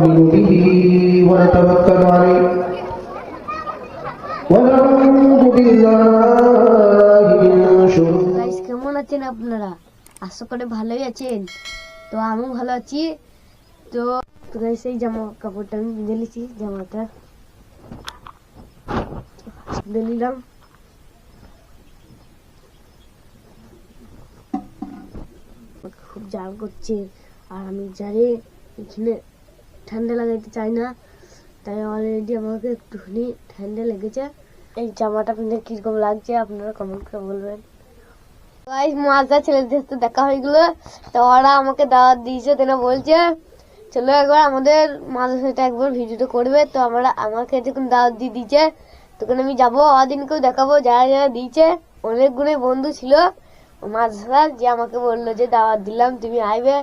نؤمن به ونتوكل عليه ونعوذ بالله من شرور guys কেমন আছেন আপনারা আশা করে ভালোই আছেন তো আমিও ভালো আছি তো তো গাইস এই জামা কাপড়টা আমি কিনে নিয়েছি জামাটা কিনে নিলাম আমাকে খুব জাল করছে আর আমি জানি এখানে ঠান্ডা লাগাইতে চাই না। তাই অলরেডি আমাকে একটুখানি ঠান্ডা লেগেছে। এই জামাটা পিনতে কীরকম লাগছে আপনারা কমেন্ট করে বলবেন। গাইস ছেলেদের তো দেখা হয়ে গেলো। তো ওরা আমাকে দাওয়াত দিয়েছে তেনা বলছে। চলো একবার আমাদের মাঝে সাথে একবার ভিডিওটা করবে। তো আমরা, আমাকে যখন দাওয়াত দিয়ে দিয়েছে, তখন আমি যাব। ওদিনকেও দেখাবো, যারা যারা দিয়েছে। অনেকগুলো বন্ধু ছিল। মাঝরা যে আমাকে বলল যে দাওয়াত দিলাম, তুমি আইবে।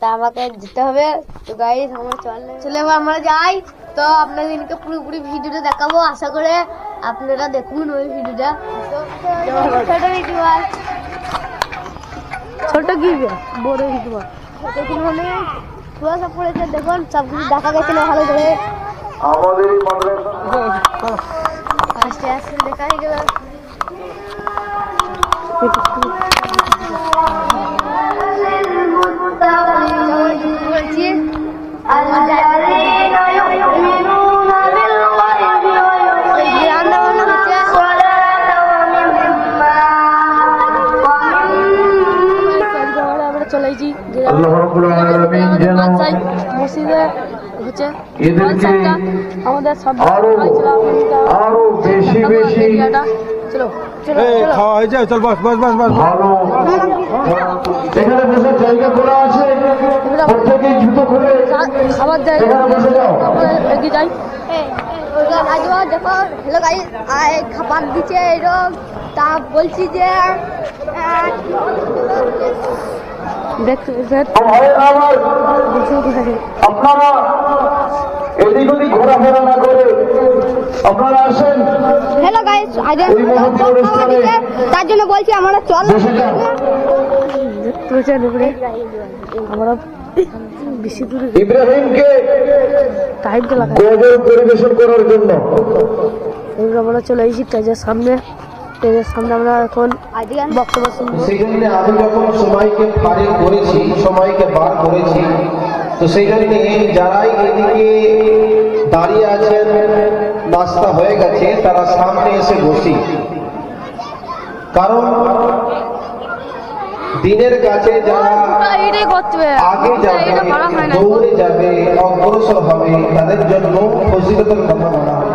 তা আমাকে যেতে হবে। তো গাইস আমরা চলে চলে আমরা যাই। তো আপনাদেরকে পুরোপুরি ভিডিওটা দেখাবো। আশা করে আপনারা দেখুন ওই ভিডিওটা। ছোট ভিডিও ছোট কি বড় ভিডিও দেখুন মানে? কুয়াশা পড়েছে দেখুন সব কিছু দেখা গেছে না ভালো করে। আস্তে আস্তে দেখা হয়ে গেল চলে মসজিদে হচ্ছে আমাদের সব আরও আরও বেশি বেশি চলো চলো এই চলো। চল বাস বাস বাস বাস। এখানে বসে জায়গা খোলা আছে। প্রত্যেকেই জুতো খুলে। খাবার দেয়। এখানে বসে যাও। এগিয়ে যাই। দেখো হ্যালো গাই খাবার দিচ্ছে এরকম তা বলছি যে দেখতে ভাইয়েরা আপনারা এদিক ওদিক ঘোরাফেরা না করে আপনারা আসেন। হ্যালো গাইস অনুষ্ঠানে তার জন্য বলছি আমরা চল। আমরা বেশি দূরে ইব্রাহিমকে টাইমটা পরিবেশন করার জন্য। আমরা চলে এসেছি স্টেজের সামনে স্টেজের সামনে আমরা এখন বক্তব্য শুনব। সেখানে আমি যখন সময়কে পারে করেছি সময়কে বার করেছি তো সেই জন্য যারাই এদিকে দাঁড়িয়ে আছেন নাস্তা হয়ে গেছে তারা সামনে এসে বসি। কারণ দিনের কাছে যারা আগে যাবে হয় দৌড়ে যাবে অগ্রসর হবে তাদের জন্য ফজিলতের কথা বলা হয়।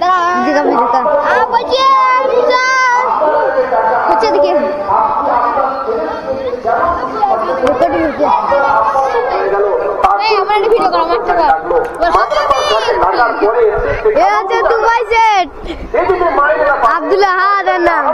না চলে দিকা দিকা আ বলছি হচ্ছে দিকে রেকর্ডিং হচ্ছে আমার ভিডিও করা মারতে না এ আছে দুবাই সেট আব্দুল্লাহ হাদার নাম।